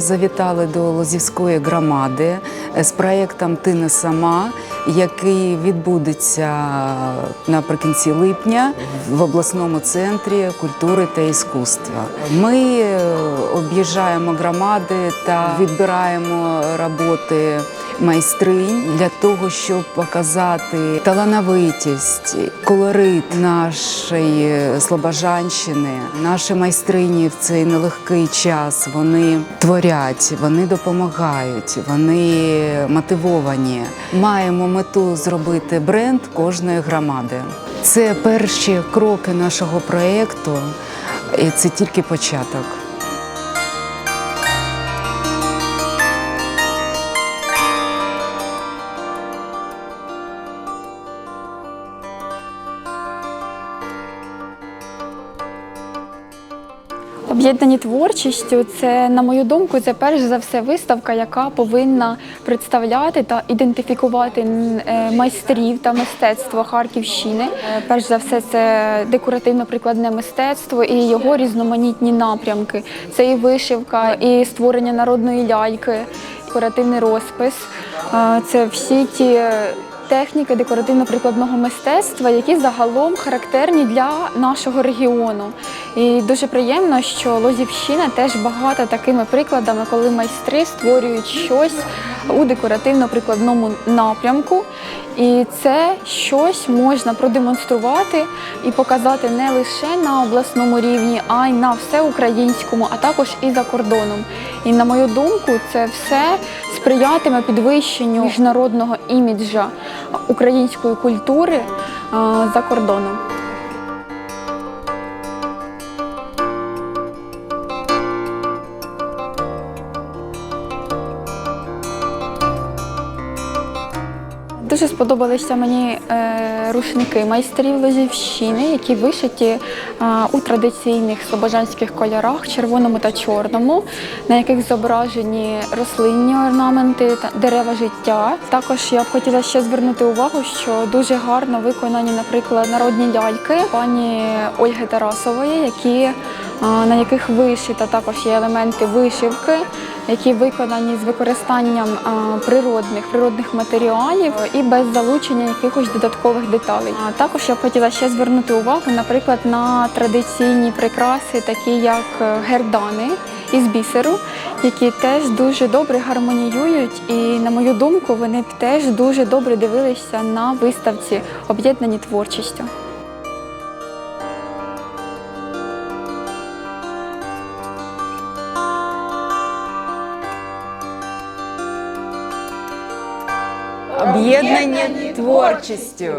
Завітали до Лозівської громади е, з проєктом Ти не сама, який відбудеться наприкінці липня в обласному центрі культури та іскусства. Ми е, об'їжджаємо громади та відбираємо роботи майстринь для того, щоб показати талановитість, колорит нашої Слобожанщини. Наші майстрині в цей нелегкий час вони творять, вони допомагають, вони мотивовані. Маємо мету зробити бренд кожної громади. Це перші кроки нашого проєкту, і це тільки початок. Об'єднані творчістю це, на мою думку, це перш за все виставка, яка повинна представляти та ідентифікувати е, майстрів та мистецтво Харківщини. Е, Перш за все, це декоративно-прикладне мистецтво і його різноманітні напрямки. Це і вишивка, і створення народної ляльки, декоративний розпис. Е, Це всі ті техніки декоративно-прикладного мистецтва, які загалом характерні для нашого регіону. І дуже приємно, що Лозівщина теж багата такими прикладами, коли майстри створюють щось у декоративно-прикладному напрямку. І це щось можна продемонструвати і показати не лише на обласному рівні, а й на всеукраїнському, а також і за кордоном. І на мою думку, це все сприятиме підвищенню міжнародного іміджа української культури за кордоном. Дуже сподобалися мені е, рушники майстрів Лозівщини, які вишиті у традиційних слобожанських кольорах, червоному та чорному, на яких зображені рослинні орнаменти та дерева життя. Також я б хотіла ще звернути увагу, що дуже гарно виконані, наприклад, народні ляльки пані Ольги Тарасової, які, на яких вишита також є елементи вишивки які виконані з використанням природних природних матеріалів і без залучення якихось додаткових деталей. Також я б хотіла ще звернути увагу, наприклад, на традиційні прикраси, такі як е, гердани із бісеру, які теж дуже добре гармоніюють, і на мою думку, вони б теж дуже добре дивилися на виставці об'єднані творчістю. Об'єднані творчістю.